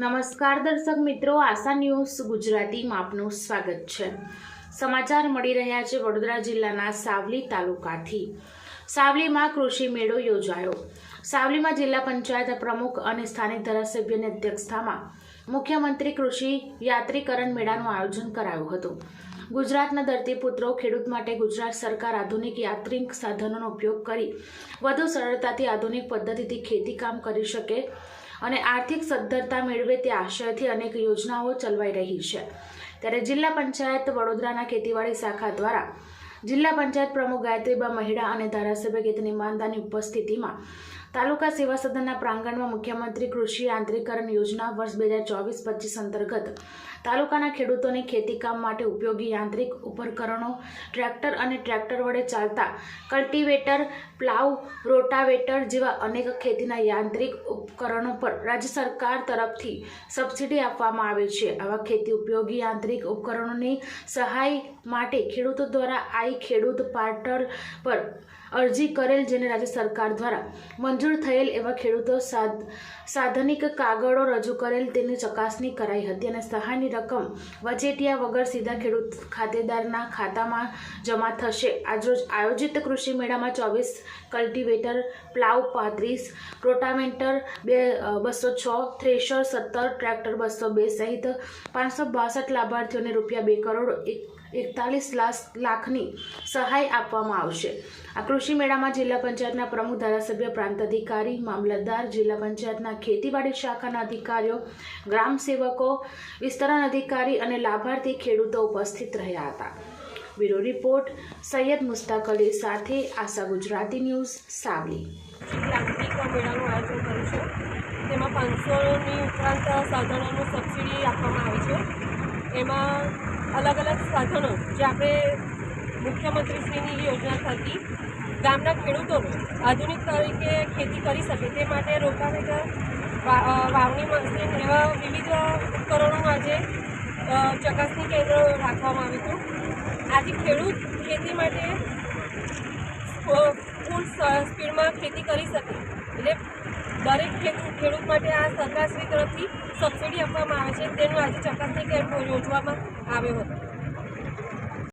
નમસ્કાર દર્શક મિત્રો, આશા ન્યૂઝ ગુજરાતીમાં આપનું સ્વાગત છે. સમાચાર મળી રહ્યા છે વડોદરા જિલ્લાના સાવલી તાલુકાથી. સાવલીમાં કૃષિ મેળો યોજાયો. સાવલીમાં જિલ્લા પંચાયત પ્રમુખ અને સ્થાનિક ધારાસભ્યની અધ્યક્ષતામાં મુખ્યમંત્રી કૃષિ યાત્રીકરણ મેળાનું આયોજન કરાયું હતું. ગુજરાતના ધરતીપુત્રો ખેડૂત માટે ગુજરાત સરકાર આધુનિક યાત્રિક સાધનોનો ઉપયોગ કરી વધુ સરળતાથી આધુનિક પદ્ધતિથી ખેતીકામ કરી શકે અને આર્થિક સદ્ધરતા મેળવે તે આશયથી અનેક યોજનાઓ ચલવાઈ રહી છે. ત્યારે જિલ્લા પંચાયત વડોદરાના ખેતીવાડી શાખા દ્વારા જિલ્લા પંચાયત પ્રમુખ ગાયત્રીબા મહિડા અને ધારાસભ્ય કેતની માંદાની ઉપસ્થિતિમાં તાલુકા સેવા સદનના પ્રાંગણમાં મુખ્યમંત્રી કૃષિ યાંત્રીકરણ યોજના વર્ષ બે હજાર ચોવીસ પચીસ અંતર્ગત તાલુકાના ખેડૂતોને ખેતીકામ માટે ઉપયોગી યાંત્રિક ઉપકરણો, ટ્રેક્ટર અને ટ્રેક્ટર વડે ચાલતા કલ્ટિવેટર, પ્લાવ, રોટાવેટર જેવા અનેક ખેતીના યાંત્રિક ઉપકરણો પર રાજ્ય સરકાર તરફથી સબસિડી આપવામાં આવે છે. આવા ખેતી ઉપયોગી યાંત્રિક ઉપકરણોની સહાય માટે ખેડૂતો દ્વારા આઈ ખેડૂત પાર્ટલ પર અરજી કરેલ, જેને રાજ્ય સરકાર દ્વારા મંજૂર થયેલ એવા ખેડૂતો સાધ સાધનિક કાગળો રજૂ કરેલ તેની ચકાસણી કરાઈ હતી અને સહાયની રકમ વચેટિયા વગર સીધા ખેડૂત ખાતેદારના ખાતામાં જમા થશે. આજરોજ આયોજિત કૃષિ મેળામાં ચોવીસ કલ્ટિવેટર, પ્લાવ પાંત્રીસ રોટામેન્ટર બે બસો છ, થ્રેશર સત્તર, ટ્રેક્ટર બસો બે સહિત પાંચસો બાસઠ લાભાર્થીઓને રૂપિયા બે કરોડ એક એકતાલીસ લાખ લાખની સહાય આપવામાં આવશે. આ કૃષિ મેળામાં જિલ્લા પંચાયતના પ્રમુખ, ધારાસભ્ય, પ્રાંત અધિકારી, મામલતદાર, જિલ્લા પંચાયતના ખેતીવાડી શાખાના અધિકારીઓ, ગ્રામ સેવકો, વિસ્તરણ અધિકારી અને લાભાર્થી ખેડૂતો ઉપસ્થિત રહ્યા હતા. બ્યુરો રિપોર્ટ, સૈયદ મુસ્તાક અલી સાથે આશા ગુજરાતી ન્યૂઝ, સાવલી. મેળાનું આયોજન કર્યું છે. તેમાં પાંચસોની ઉપરાંત સાધનોનું સબસિડી આપવામાં આવે છે. એમાં અલગ અલગ સાધનો જે આપણે મુખ્યમંત્રીશ્રીની યોજના થકી ગામના ખેડૂતોને આધુનિક તરીકે ખેતી કરી શકે તે માટે રોટાવેટર વાવણી મશીન એવા વિવિધ ઉપકરણો આજે ચકાસણી કેન્દ્ર રાખવામાં આવ્યું હતું. આજે ખેડૂત ખેતી માટે ફૂલ સ્પીડમાં ખેતી કરી શકે. એટલે દરેક ખેડૂત ખેડૂત માટે આ સરકારશ્રી તરફથી સબસિડી આપવામાં આવે છે, તેનું આજે ચકાસણી કેમ્પ યોજવામાં આવ્યો હતો.